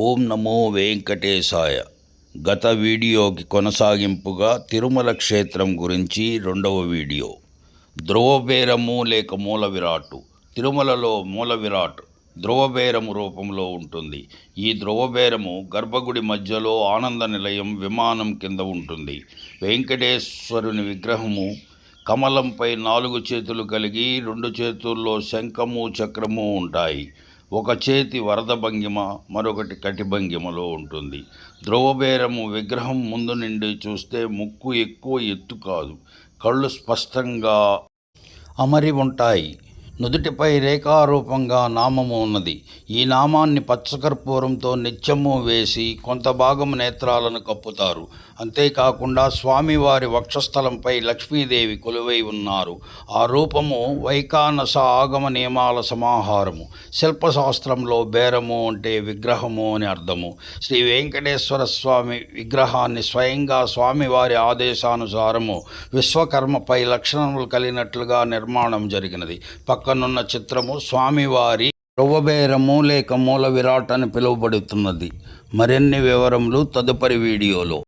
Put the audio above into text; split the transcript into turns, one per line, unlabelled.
ఓం నమో వెంకటేశాయ. గత వీడియోకి కొనసాగింపుగా తిరుమల క్షేత్రం గురించి రెండవ వీడియో. ధ్రువబేరము లేక మూల విరాటు తిరుమలలో మూల విరాట్ ధ్రువబేరము రూపంలో ఉంటుంది. ఈ ధ్రువబేరము గర్భగుడి మధ్యలో ఆనంద నిలయం విమానం కింద ఉంటుంది. వెంకటేశ్వరుని విగ్రహము కమలంపై నాలుగు చేతులు కలిగి రెండు చేతుల్లో శంఖము చక్రము ఉంటాయి. ఒక చేతి వరద భంగిమ మరొకటి కటి భంగిమలో ఉంటుంది. ధ్రువబేరము విగ్రహం ముందు నుండి చూస్తే ముక్కు ఎక్కువ ఎత్తు కాదు. కళ్ళు స్పష్టంగా అమరి ఉంటాయి. నుదుటిపై రేఖారూపంగా నామము ఉన్నది. ఈ నామాన్ని పచ్చకర్పూరంతో నిత్యము వేసి కొంత భాగం నేత్రాలను కప్పుతారు. అంతేకాకుండా స్వామివారి వక్షస్థలంపై లక్ష్మీదేవి కొలువై ఉన్నారు. ఆ రూపము వైకానస ఆగమ నియమాల సమాహారము. శిల్పశాస్త్రంలో బేరము అంటే విగ్రహము అని అర్థము. శ్రీ వెంకటేశ్వర స్వామి విగ్రహాన్ని స్వయంగా స్వామివారి ఆదేశానుసారము విశ్వకర్మపై లక్షణములు కలిగినట్లుగా నిర్మాణం జరిగినది. పక్కనున్న చిత్రము స్వామివారి రువ్వబేరము లేక మూల విరాట్ అని పిలువబడుతున్నది. మరిన్ని వివరములు తదుపరి వీడియోలో.